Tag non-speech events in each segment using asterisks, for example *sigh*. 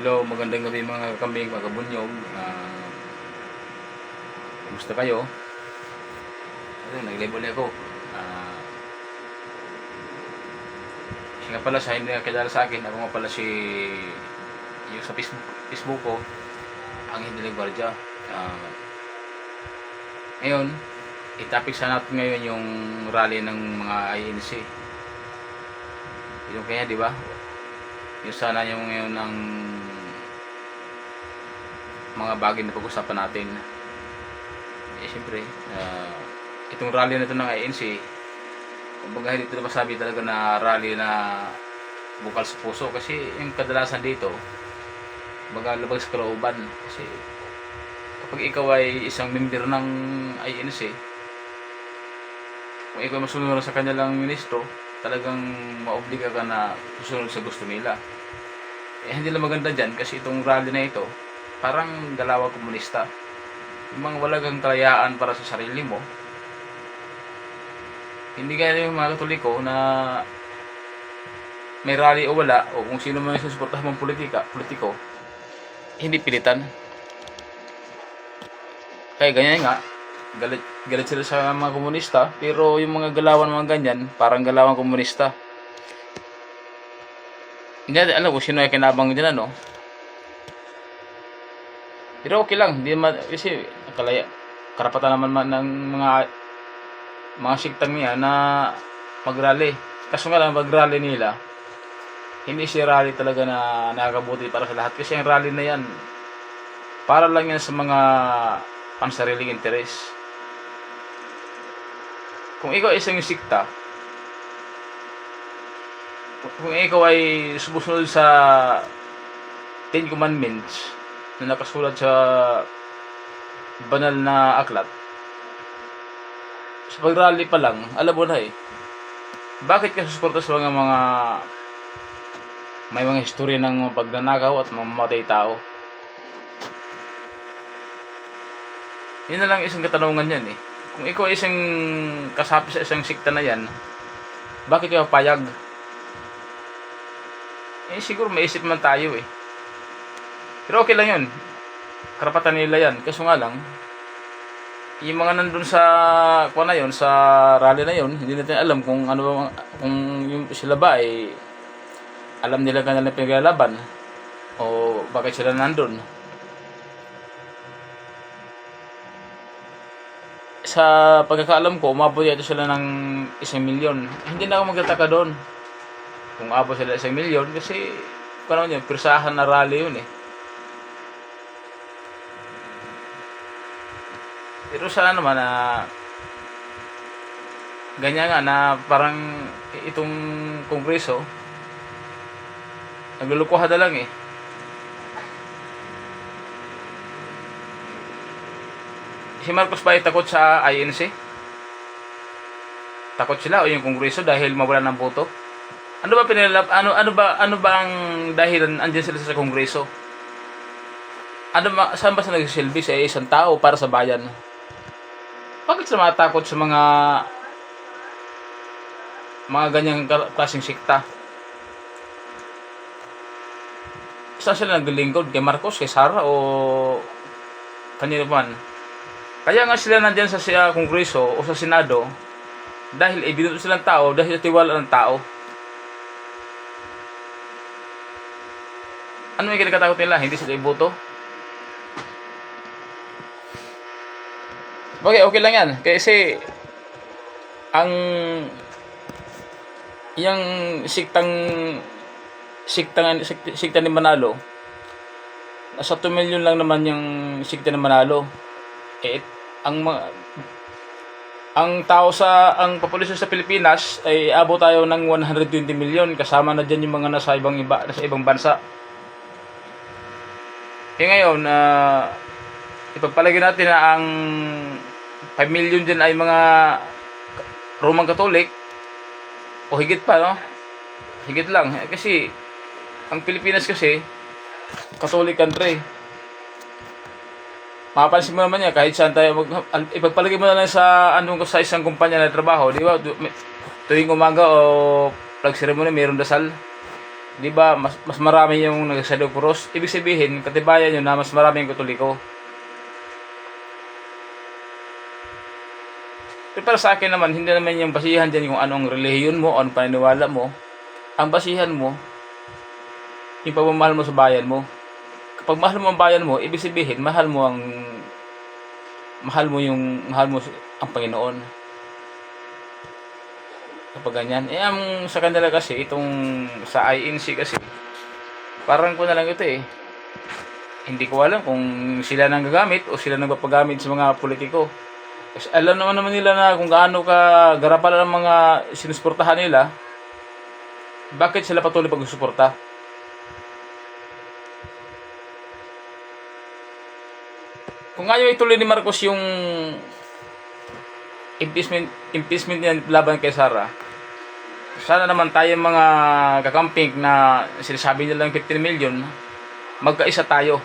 Hello, magandang gabi mga kambing, mga kabunyog. Ah, kumusta kayo? Ayun, nag-live ulit ako. Ah, siya pala, sa hindi nakakilala sa akin, ako nga pala si yung sa Facebook, Facebook ko, ang hindi Guardia. Ah, ngayon, i-topic sa natin ngayon yung rally ng mga INC. Yung kaya, di ba? Yung sana yung ngayon ng mga bagay na pag-usapan natin. Eh, siyempre, ah, itong rally na ito ng ANC, kumbaga hindi ito masabi talaga na rally na bukal sa puso kasi yung kadalasan dito, baga labag sa kalooban kasi kapag ikaw ay isang member ng INC, kung ikaw masunod sa kanilang ministro, talagang maobliga ka na susunod sa gusto nila. Eh, hindi lang maganda dyan kasi itong rally na ito, parang galawang komunista. Yung mga walagang kalayaan para sa sarili mo. Hindi kaya yung mga katoliko na may rally o wala, o kung sino man yung susuportahan mong politika, politiko, hindi pilitan. Kaya ganyan nga, galit, galit sila sa mga komunista, pero yung mga galawan mga ganyan, parang galawang komunista. Hindi natin alam kung sino yung kinabang dyan, ano. Pero okay lang, hindi naman, kasi kalaya, karapatan naman man ng mga mga siktang niya na mag-rally. Kaso nga lang, mag-rally nila, hindi siya rally talaga na nakakabuti para sa lahat. Kasi ang rally na yan, para lang yan sa mga pansariling interes. Kung ikaw isang sikta, kung ikaw ay sumusunod sa Ten Commandments na nakasulat sa banal na aklat, sa pag-rally pa lang, alam mo na eh, bakit ka susuporta sa mga mga may mga history ng pagnanakaw at mamamatay tao? Yun na lang isang katanungan yan eh. Kung ikaw isang kasapi sa isang sikta na yan, bakit ka papayag? Eh siguro may isip man tayo eh. Pero okay lang yun. Karapatan nila yan. Kaso nga lang, yung mga nandun sa kuha na yun, sa rally na yun, hindi natin alam kung ano kung yung sila ba ay alam nila kanilang pinaglalaban o bakit sila nandun. Sa pagkakaalam ko, umabot yata sila ng isang milyon. Hindi na ako magtataka doon kung abot sila isang milyon kasi ano yun, pirsahan na rally yun eh. Pero sana naman na ganyan nga na parang itong kongreso naglulukuha na lang eh. Si Marcos ba ay takot sa INC? Takot sila o yung kongreso dahil mawala ng boto? Ano ba pinilap ano ano ba ano ba ang dahilan andiyan sila sa kongreso? Ano ba saan ba sa nagsisilbi sa isang tao para sa bayan? Bakit sila matakot sa mga mga ganyang klaseng sikta? Saan sila naglilingkod? Kay Marcos, kay Sara o kanino man? Kaya nga sila nandyan sa siya kongreso o sa senado dahil ibinuto silang tao dahil tiwala ng tao. Ano yung kinakatakot nila? Hindi sila iboto? Okay, okay lang yan. Kasi ang yung siktang siktang sikta, sikta ni Manalo nasa 2 million lang naman yung sikta ni Manalo. Eh ang mga ang tao sa ang populasyon sa Pilipinas ay abot tayo ng 120 million kasama na diyan yung mga nasa ibang iba nasa ibang bansa. Eh ngayon, uh, ipagpalagay natin na ang 5 million din ay mga Roman Catholic o higit pa, no? Higit lang. Eh, kasi, ang Pilipinas kasi, Catholic country. Mapapansin mo naman yan, kahit saan tayo, mag, al- ipagpalagay mo na lang sa, anong, sa isang kumpanya na trabaho, di ba? Tuwing umaga o flag ceremony, mayroong dasal. Di ba, mas, mas marami yung nag-shadow cross. Ibig sabihin, katibayan yun na mas marami yung katoliko. Pero para sa akin naman, hindi naman yung basihan dyan kung anong relihiyon mo, anong paniniwala mo. Ang basihan mo, yung pagmamahal mo sa bayan mo. Kapag mahal mo ang bayan mo, ibig sabihin, mahal mo ang mahal mo yung mahal mo ang Panginoon. Kapag ganyan. Eh, ang sa kanila kasi, itong sa INC kasi, parang ko na lang ito eh. Hindi ko alam kung sila nang gagamit o sila nang papagamit sa mga politiko. Kasi alam naman naman nila na kung gaano ka garapal ang mga sinusuportahan nila, bakit sila patuloy pag-suporta? Kung ayaw ituloy ni Marcos yung impeachment impeachment niya laban kay Sara, sana naman tayo mga kakamping na sinasabi nilang 15 million, magkaisa tayo.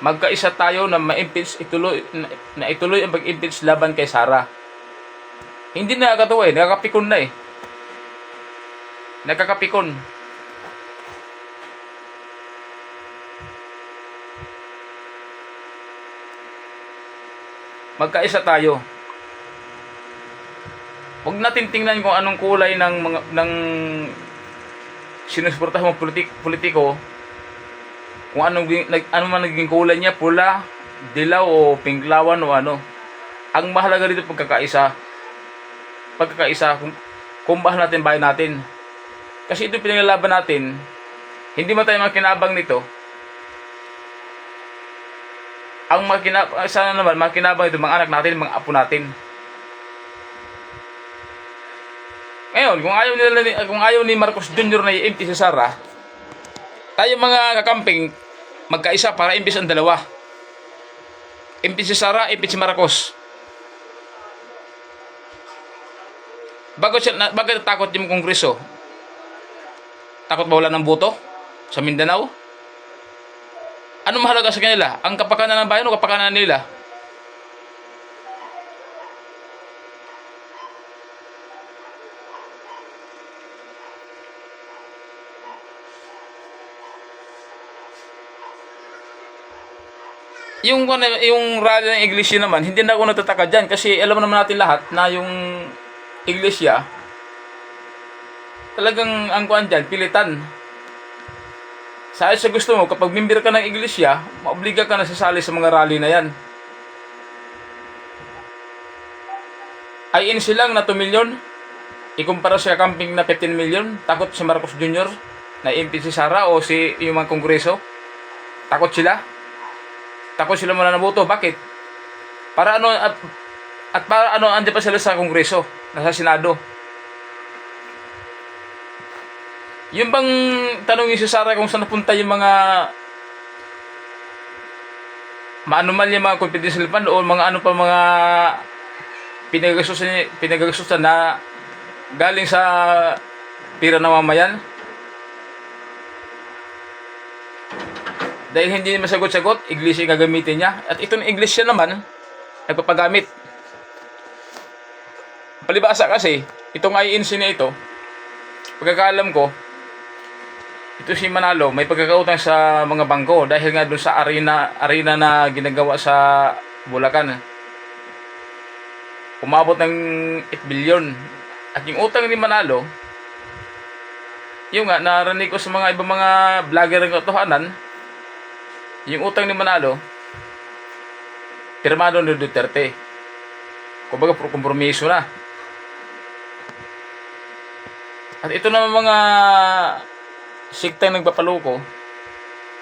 Magkaisa tayo na ma-impeach ituloy na, na ituloy ang pag-impeach laban kay Sara. Hindi na nakakatawa eh, nakakapikon na eh. Nakakapikon. Magkaisa tayo. Huwag natin tingnan kung anong kulay ng mga ng sinusuportahan mong politik, politiko. Kung anong ano man naging kulay niya, pula, dilaw o pinklawan o ano. Ang mahalaga dito pagkakaisa. Pagkakaisa kung kung natin bayan natin. Kasi ito yung pinaglalaban natin. Hindi man tayo makinabang nito. Ang makinabang, sana naman, makinabang ito mga anak natin, mga apo natin. Ngayon, kung ayaw nila ni, kung ayaw ni Marcos Jr. na i-empty si Sara, tayo mga kakamping magkaisa para imbis ang dalawa. Empty si Sara, empty si Marcos. Bakit siya, bakit takot yung kongreso? Takot ba wala ng boto? Sa Mindanao? Ano mahalaga sa kanila? Ang kapakanan ng bayan o kapakanan nila? Yung yung rally ng iglesia naman, hindi na ako nagtataka diyan kasi alam naman natin lahat na yung iglesia talagang ang kuan diyan pilitan. Sa sa gusto mo kapag member ka ng iglesia, maobliga ka na sasali sa mga rally na 'yan. INC lang na 2 million. Ikumpara sa camping na 15 million. Takot si Marcos Jr. na MP si Sara o si yung mga kongreso. Takot sila. Takot sila muna naboto. Bakit? Para ano at, at para ano andiyan pa sila sa kongreso, nasa senado. Yung bang tanongin si Sara kung saan napunta yung mga maanumal yung mga confidential fund o mga ano pa mga pinagasusan pinagasusan na galing sa pira ng mamayan dahil hindi naman sagot-sagot iglesia yung gagamitin niya. At itong iglesia naman nagpapagamit. Palibasa kasi itong INC na ito pagkakaalam ko ito si Manalo may pagkakautang sa mga bangko dahil nga dun sa arena arena na ginagawa sa Bulacan umabot ng 8 billion. At yung utang ni Manalo, yung nga, narinig ko sa mga ibang mga vlogger ng katotohanan, yung utang ni Manalo, pirmado ni Duterte. Kumbaga, pro kompromiso na. At ito naman mga siktang nagpapaloko,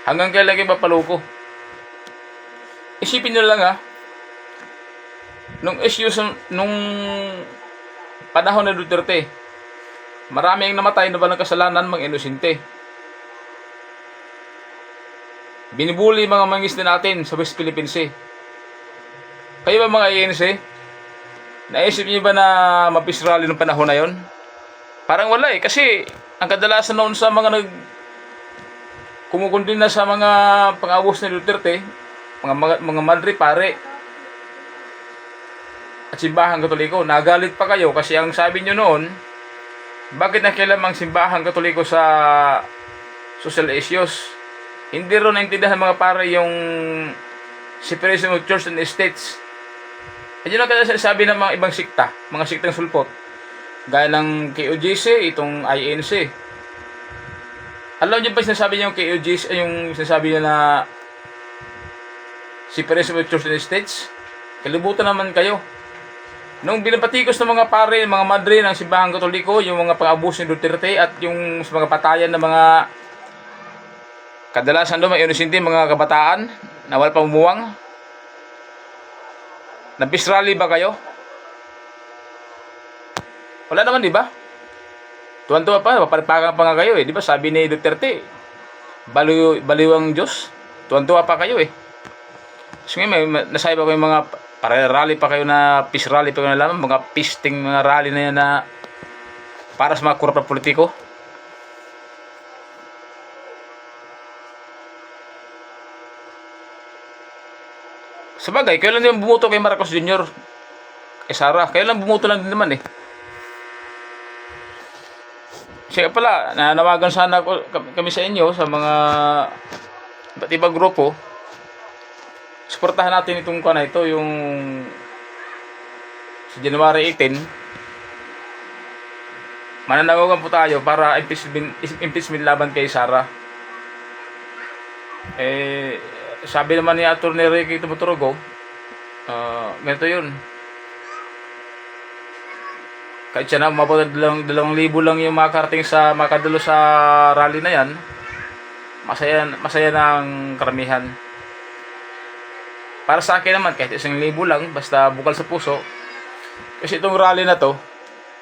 hanggang kailan kayo papaloko? Isipin nyo lang ha, nung issues nung panahon ni Duterte, marami ang namatay na walang kasalanan mga inosente. Binibuli mga mangisda natin sa West Philippine Sea. Kayo ba mga INC? Naisip niyo ba na mapisrali ng panahon na yon? Parang wala eh. Kasi ang kadalasan noon sa mga nag kumukundi na sa mga pang-abos ni Duterte, mga mga, mga madre pare, at simbahan katoliko, nagalit pa kayo kasi ang sabi nyo noon, Bakit nakialam ang simbahan katoliko sa social issues? Hindi rin naintindihan mga pare yung separation of church and states. At yun ang sabi ng mga ibang sikta, mga siktang sulpot. Gaya ng KOGC, itong INC. Alam niyo ba sinasabi niya yung KOGC, yung sinasabi niya na separation of church and states? Kalibutan naman kayo. Nung binabatikos ng mga pare, mga madre ng simbahan katoliko, yung mga pang-abuso ni Duterte at yung mga patayan ng mga kadalasan doon, mga inosente, mga kabataan na wala pang umuwang. Rally ba kayo? Wala naman, di ba? Tuwan-tuwa pa, mapalpakan pa nga kayo eh. Di ba sabi ni Duterte, baliw, baliw ang Diyos. Tuwan-tuwa pa kayo eh. So ngayon, may, nasabi pa ko yung mga para rally pa kayo na peace rally pa kayo na lamang, mga pisting mga rally na yan na para sa mga kurap na politiko. Sabagay, lang din bumuto kay Marcos Jr. Kay Sara, kayo lang bumuto lang din naman eh. Siya pala, nanawagan sana ko, kami sa inyo sa mga iba't ibang grupo suportahan natin itong kuha na ito, yung sa January 18. Mananawagan po tayo para impeachment, impeachment laban kay Sara. Eh, sabi naman ni Atty. Ricky Tumuturugo, uh, ganito yun. Kahit siya na, umabot ng dalawang, dalawang libo lang yung makarating sa makadalo sa rally na yan, masaya, masaya ng karamihan. Para sa akin naman, kahit isang libo lang, basta bukal sa puso. Kasi itong rally na to,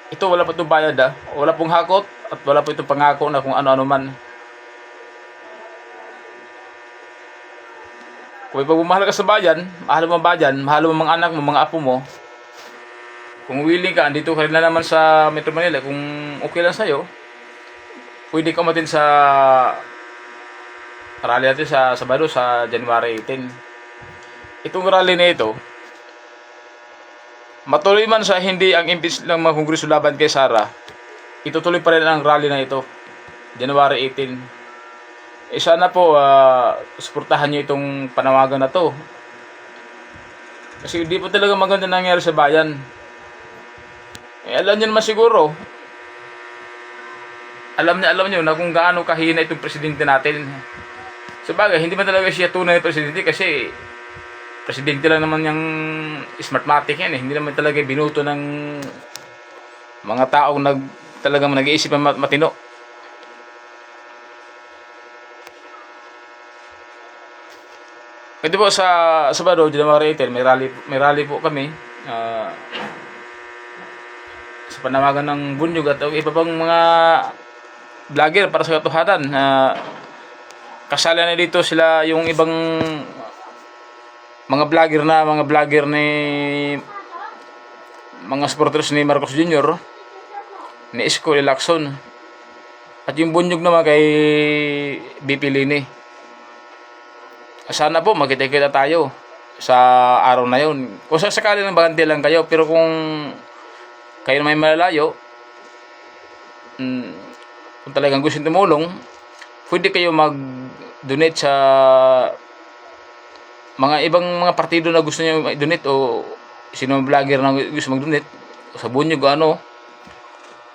ito wala pa itong bayad ah. Wala pong hakot at wala po itong pangako na kung ano-ano man. Kung may pagmamahal ka sa bayan, mahal mo ang bayan, mahal mo mga anak mo, mga apo mo, kung willing ka, andito ka rin na naman sa Metro Manila, kung okay lang sa'yo, pwede ka umatin sa rally natin sa Sabado sa January 18 itong rally na ito, matuloy man sa hindi ang impis ng mga kongreso laban kay Sara, itutuloy pa rin ang rally na ito, January 18. Eh sana po, uh, suportahan nyo itong panawagan na to. Kasi hindi po talaga maganda nangyari sa bayan. Eh, alam nyo naman siguro, alam niya, alam niyo na kung gaano kahina itong presidente natin. Sabagay, hindi man talaga siya tunay na presidente kasi presidente lang naman yung smartmatic yan eh. Hindi naman talaga binuto ng mga taong nag talagang nag-iisip ng mat- matino. Pwede po sa Sabado, January 18, may rally, may rally po kami. ah, sa panawagan ng Bunyog at iba pang mga vlogger para sa katuhanan. na kasali na dito sila yung ibang mga vlogger na mga vlogger ni mga supporters ni Marcos Jr. ni Isko Lacson at yung bunyog naman kay BP Lini sana po magkita-kita tayo sa araw na yun kung sa sakali ng bagante lang kayo pero kung kayo na may malalayo. Mm, kung talagang gusto tumulong pwede kayo mag-donate sa mga ibang mga partido na gusto niyo i-donate o sino vlogger na gusto mag-donate o sa bunyog ano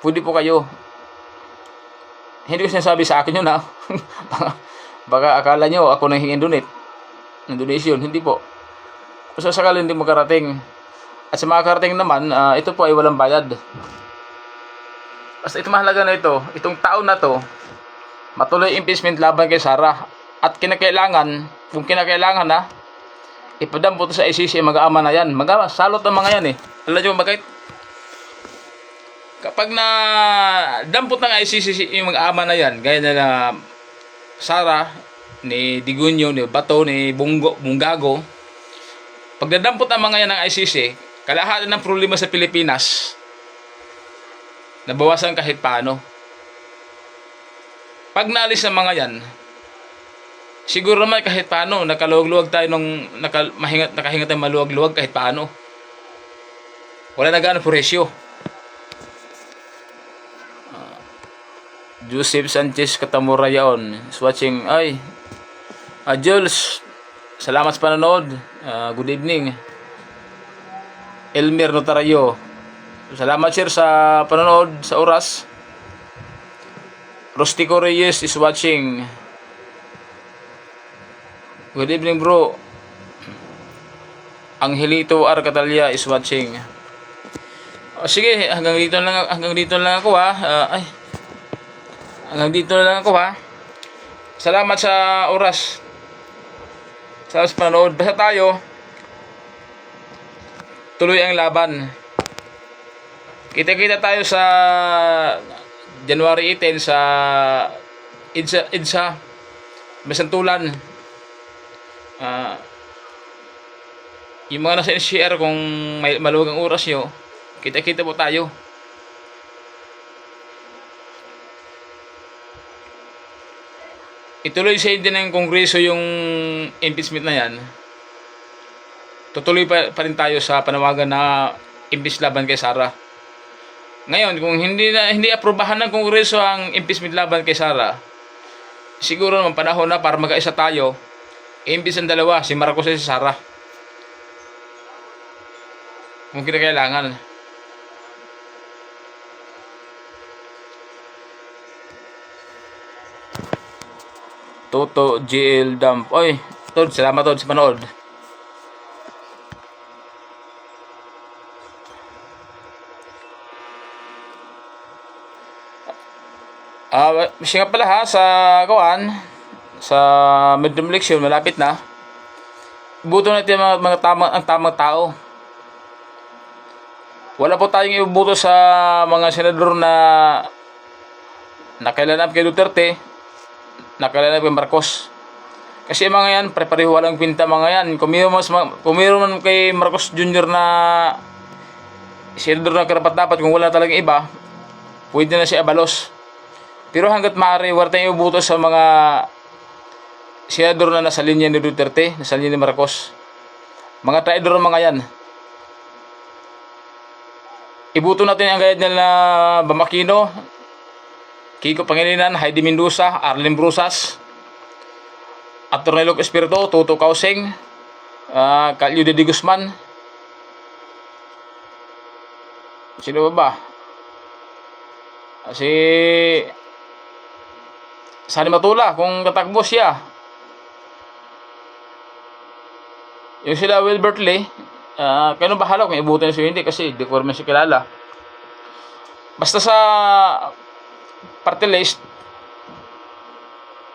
pwede po kayo. Hindi ko sinasabi sa akin yun ha? *laughs* Baka, akala nyo ako nang hingin donate ng donation hindi po. Kung sa sakali hindi makarating at sa mga karating naman ah, ito po ay walang bayad. Basta ito mahalaga na ito itong taon na to matuloy impeachment laban kay Sara at kinakailangan kung kinakailangan na ipadampo to sa ICC mag-aama na yan. Mag salot ang mga yan eh. Alam nyo bakit? Kapag na dampot ng ICC yung mag-aama na yan gaya na na Sara ni Digunyo ni Bato ni Bunggo, Bungago. Pag nadampot ang mga yan ng ICC kalahati ng problema sa Pilipinas nabawasan kahit paano pag naalis ang mga yan, siguro naman kahit paano, nakaluwag-luwag tayo nung naka, mahingat, nakahinga tayo maluwag-luwag kahit paano. Wala na gaano presyo. Ah, Joseph Sanchez Katamura yaon is watching. Ay, ah, Jules, salamat sa panonood. Ah, good evening. Elmer Notarayo, salamat sir sa panonood sa oras. Rustico Reyes is watching. Good evening bro. Angelito R. Catalia is watching. O, sige, hanggang dito lang hanggang dito lang ako ha. Ah, ay. Hanggang dito lang ako ha. Salamat sa oras. Salamat sa panonood. Basta tayo. Tuloy ang laban. Kita-kita tayo sa January 18 sa IDSA, IDSA Masantulan. Ah, yung mga nasa NCR kung may maluwag oras nyo, kita-kita po tayo. Ituloy sa din ng Kongreso yung impeachment na yan. Tutuloy pa, pa rin tayo sa panawagan na impeach laban kay Sara. Ngayon, kung hindi na hindi aprobahan ng Kongreso ang impeachment laban kay Sara, siguro naman panahon na para magkaisa tayo. Impeach ang dalawa, si Marcos at si Sara. Kung kinakailangan. Toto GL Dump. Oy, Tod, salamat Tod sa panood. Ah, siya nga pala ha sa kawan sa midterm election malapit na. Ibuto natin mga, mga tama, ang tamang tao. Wala po tayong ibubuto sa mga senador na nakailanap kay Duterte, nakailanap kay Marcos. Kasi mga yan, pare-pareho walang pinta mga yan. Kung mayroon, mas, kay Marcos Jr. na senador na karapat dapat, kung wala talagang iba, pwede na siya abalos. Pero hanggat maaari, wala tayong ibubuto sa mga senador na nasa linya ni Duterte, nasa linya ni Marcos. Mga traidor mga yan. Ibuto natin ang gayad nila Bamakino, Kiko Pangilinan, Heidi Mendoza, Arlen Brusas, Atty. Luke Espiritu, Tuto Kausing, uh, Calio de Guzman. Sino ba ba? Ah, Si Sani Matula, kung katakbo siya. Yung sila Wilbert Lee, uh, kaya bahala kung ibutin siya hindi kasi di ko rin siya kilala. Basta sa party list,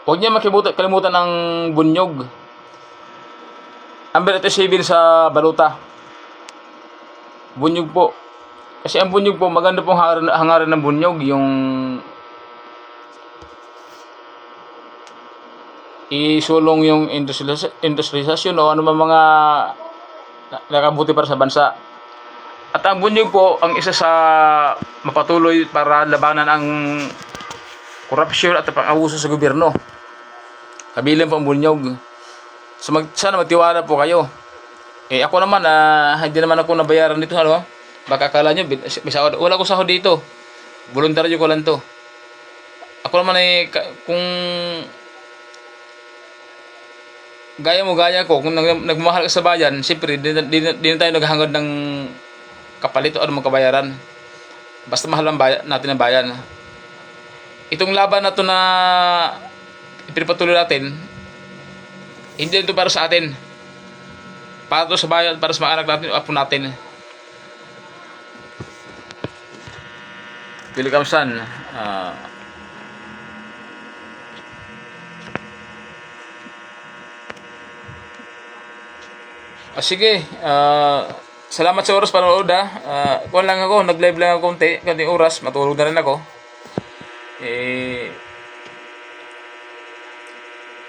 huwag niya makibutan, kalimutan ng bunyog. Ang Berete Civil sa Baluta. Bunyog po. Kasi ang bunyog po, maganda pong hangarin, hangarin ng bunyog. Yung isulong yung industrialis- industrialisasyon o ano man mga na- nakabuti para sa bansa. At ang bunyog po, ang isa sa mapatuloy para labanan ang korupsyon at pang-abuso sa gobyerno. Kabilang po ang bunyog. So mag, sana magtiwala po kayo. Eh ako naman, ah, hindi naman ako nabayaran dito. Ano? Baka akala nyo, sahod. wala ko sahod dito. Voluntaryo ko lang to. Ako naman eh, kung gaya mo gaya ko kung nag, nagmahal ka sa bayan siyempre di, di, di na tayo naghangad ng kapalit o ano mga kabayaran. Basta mahal ang bayan, natin ang bayan. Itong laban na to na ipinapatuloy natin hindi ito para sa atin. Para to sa bayan para sa mga anak natin o apo natin. Pili Kamsan ah Ah, sige, ah, salamat sa oras panonood ha. Ah, kuwan lang ako, nag-live lang ako konti, konting oras, matulog na rin ako. Eh,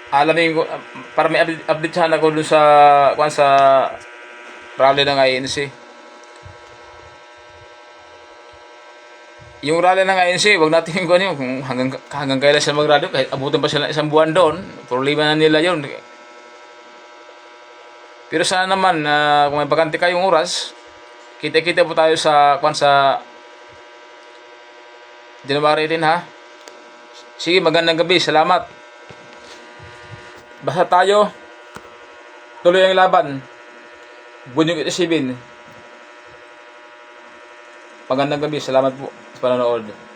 alamin ko, ah, para may update, update ako dun sa, kuwan sa rally ng INC. Yung rally ng INC, wag natin yung kung hanggang, hanggang kailan sila mag-rally, kahit abutin pa sila ng isang buwan doon, problema na nila yun. Pero sana naman na uh, kung may bakante kayong oras, kita-kita po tayo sa kwan sa January 18 ha. Sige, magandang gabi. Salamat. Basta tayo tuloy ang laban. Bunyog at isipin. Magandang gabi. Salamat po sa panonood.